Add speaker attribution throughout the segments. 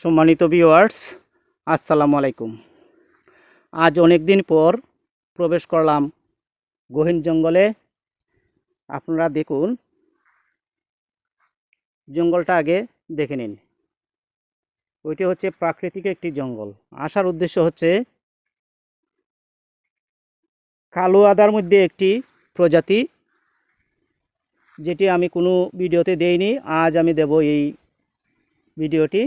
Speaker 1: সম্মানিত ভিউয়ার্স আসসালামু আলাইকুম। আজ অনেক দিন পর প্রবেশ করলাম গহীন জঙ্গলে। আপনারা দেখুন, জঙ্গলটা আগে দেখে নিন। ওইটি হচ্ছে প্রাকৃতিক একটি জঙ্গল। আসার উদ্দেশ্য হচ্ছে কালো আদার মধ্যে একটি প্রজাতি, যেটি আমি কোনো ভিডিওতে দেইনি। আজ আমি দেব এই ভিডিওটি।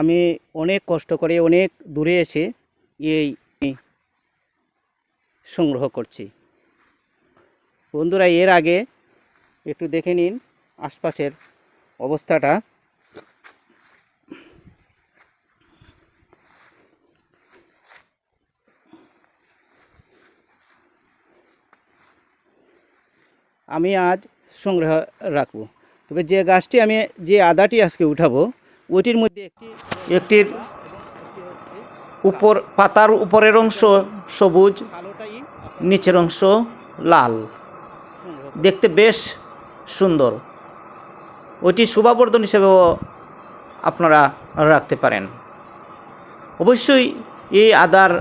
Speaker 1: আমি অনেক কষ্ট করে অনেক দূরে এসে এই সংগ্রহ করছি। বন্ধুরা, এর আগে একটু দেখে নিন আশপাশের অবস্থাটা। আমি আজ সংগ্রহ রাখব। তবে যে গাছটি আমি, যে আদাটি আজকে উঠাবো ওইটির মধ্যে একটি একটির উপর, পাতার উপরের অংশ সবুজ, নিচের অংশ লাল। দেখতে বেশ সুন্দর। ওইটি শোভাবর্ধন হিসেবেও আপনারা রাখতে পারেন। অবশ্যই এই আদার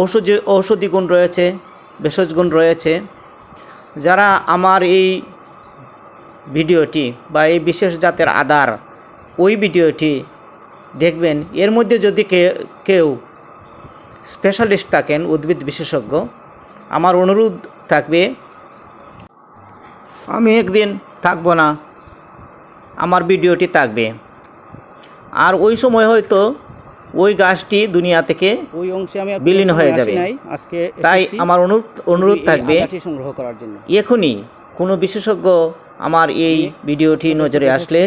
Speaker 1: ঔষধি ঔষধি গুণ রয়েছে, ভেষজ গুণ রয়েছে। যারা আমার এই ভিডিওটি বা এই বিশেষ জাতের আদার ওই ভিডিওটি দেখবেন। এর মধ্যে যদি কেউ স্পেশালিস্ট থাকেন উদ্ভিদ বিশেষজ্ঞ আমার অনুরোধ থাকবে আমি একদিন থাকব না আমার ভিডিওটি থাকবে। আর ওই সময় হয়তো ওই গাছটি দুনিয়া থেকে
Speaker 2: ওই অংশে আমি
Speaker 1: বিলীন হয়ে যাবে।
Speaker 2: আজকে
Speaker 1: তাই আমার অনুরোধ অনুরোধ থাকবে
Speaker 2: সংগ্রহ করার জন্য।
Speaker 1: এখনই কোনো বিশেষজ্ঞ আমার এই ভিডিওটি নজরে আসলে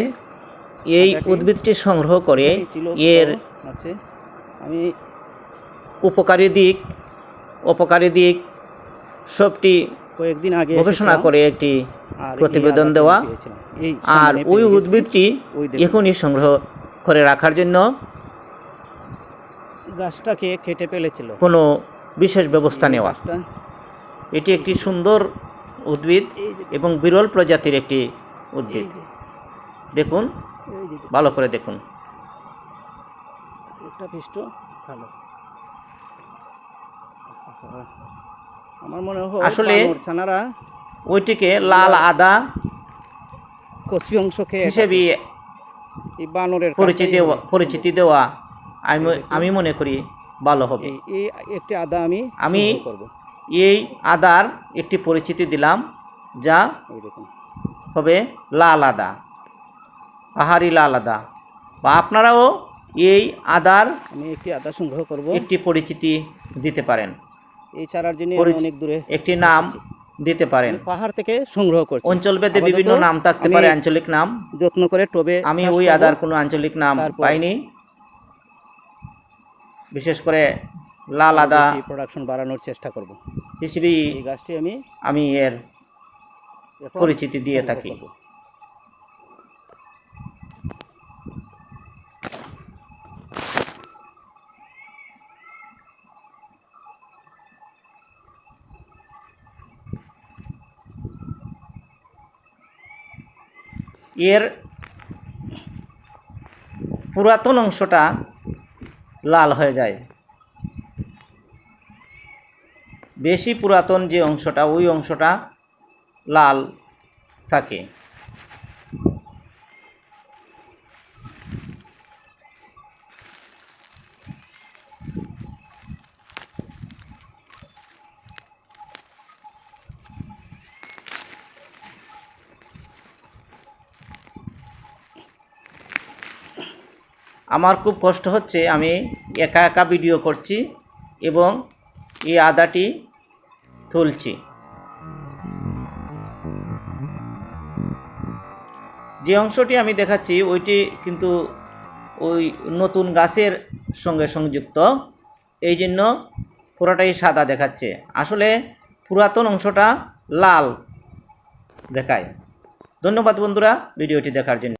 Speaker 1: এই উদ্ভিদটি সংগ্রহ করে এর
Speaker 2: আছে। আমি
Speaker 1: উপকারী দিক অপকারী দিক সবটি
Speaker 2: কয়েকদিন আগে
Speaker 1: গবেষণা করে একটি প্রতিবেদন দেওয়া। আর ওই উদ্ভিদটি এখনই সংগ্রহ করে রাখার জন্য
Speaker 2: গাছটাকে কেটে ফেলেছিল।
Speaker 1: কোনো বিশেষ ব্যবস্থা নেওয়া। এটি একটি সুন্দর উদ্ভিদ এবং বিরল প্রজাতির একটি উদ্ভিদ। দেখুন ভালো করে দেখুন।
Speaker 2: একটা ভালো। আমার মনে হয়
Speaker 1: আসলে-
Speaker 2: ছানারা
Speaker 1: ওইটিকে লাল আদা
Speaker 2: কচি অংশ খেয়ে
Speaker 1: হিসেবে
Speaker 2: বানরের
Speaker 1: পরিচিতি পরিচিতি দেওয়া আমি আমি মনে করি ভালো হবে।
Speaker 2: এই একটি আদা আমি
Speaker 1: আমি এই আদার একটি পরিচিতি দিলাম যা হবে লাল আদা। পাহাড়ি লাল আদা বা আপনারাও এই আদার
Speaker 2: আমি একটি আদা সংগ্রহ করব।
Speaker 1: একটি পরিচিতি দিতে পারেন।
Speaker 2: এই চারার জন্য অনেক দূরে
Speaker 1: একটি নাম দিতে পারেন।
Speaker 2: পাহাড় থেকে সংগ্রহ করছি।
Speaker 1: অঞ্চলভেদে বিভিন্ন নাম থাকতে পারে আঞ্চলিক নাম।
Speaker 2: যত্ন করে টবে
Speaker 1: আমি ওই আদার কোনো আঞ্চলিক নাম পাইনি। বিশেষ করে লাল আদা।
Speaker 2: প্রোডাকশন বাড়ানোর চেষ্টা করব।
Speaker 1: হিসেবেই
Speaker 2: এই গাছটি আমি
Speaker 1: আমি এর পরিচিতি দিয়ে থাকি। এর পুরাতন অংশটা লাল হয়ে যায়। বেশি পুরাতন যে অংশটা ওই অংশটা লাল থাকে। আমার খুব কষ্ট হচ্ছে, আমি একা একা ভিডিও করছি এবং এই আদাটি তুলছি। যে অংশটি আমি দেখাচ্ছি, ওইটি কিন্তু ওই নতুন গাছের সঙ্গে সংযুক্ত। এই জন্য পুরোটাই সাদা দেখাচ্ছে। আসলে পুরাতন অংশটা লাল দেখায়। ধন্যবাদ বন্ধুরা, ভিডিওটি দেখার জন্য।